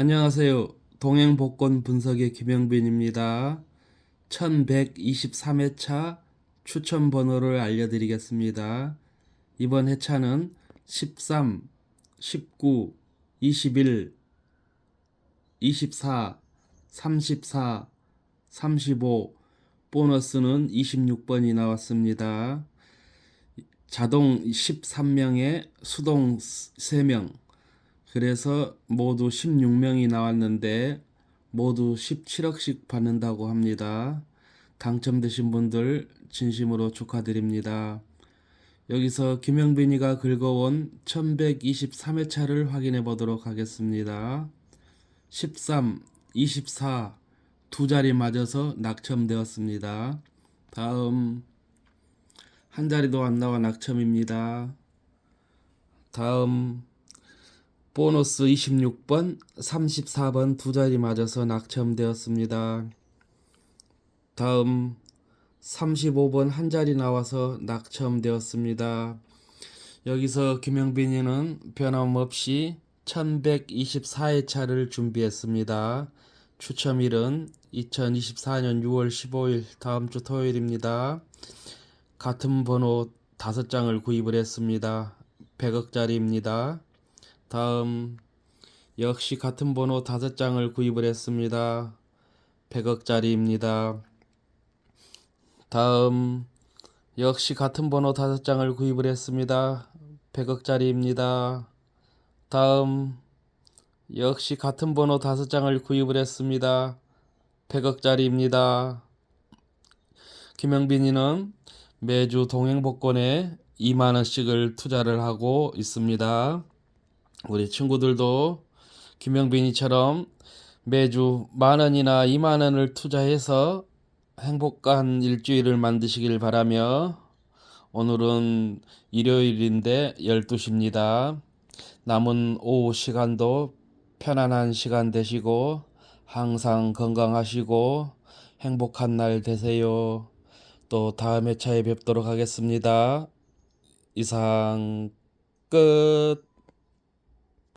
안녕하세요. 동행복권 분석의 김영빈입니다. 1123회차 추천 번호를 알려드리겠습니다. 이번 회차는 13, 19, 21, 24, 34, 35, 보너스는 26번이 나왔습니다. 자동 13명에 수동 3명, 그래서 모두 16명이 나왔는데 모두 17억씩 받는다고 합니다. 당첨되신 분들 진심으로 축하드립니다. 여기서 김영빈이가 긁어온 1123회차를 확인해 보도록 하겠습니다. 13, 24, 두 자리 맞아서 낙첨되었습니다. 다음, 한 자리도 안 나와 낙첨입니다. 다음, 보너스 26번, 34번 두 자리 맞아서 낙첨되었습니다. 다음 35번 한 자리 나와서 낙첨되었습니다. 여기서 김영빈이는 변함없이 1124회차를 준비했습니다. 추첨일은 2024년 6월 15일 다음 주 토요일입니다. 같은 번호 5장을 구입을 했습니다. 100억짜리입니다. 다음 역시 같은 번호 다섯 장을 구입을 했습니다. 100억짜리입니다. 다음 역시 같은 번호 다섯 장을 구입을 했습니다. 100억짜리입니다. 다음 역시 같은 번호 다섯 장을 구입을 했습니다. 100억짜리입니다. 김영빈이는 매주 동행 복권에 2만 원씩을 투자를 하고 있습니다. 우리 친구들도 김영빈이처럼 매주 만 원이나 이만 원을 투자해서 행복한 일주일을 만드시길 바라며 오늘은 일요일인데 12시입니다. 남은 오후 시간도 편안한 시간 되시고 항상 건강하시고 행복한 날 되세요. 또 다음 회차에 뵙도록 하겠습니다. 이상 끝.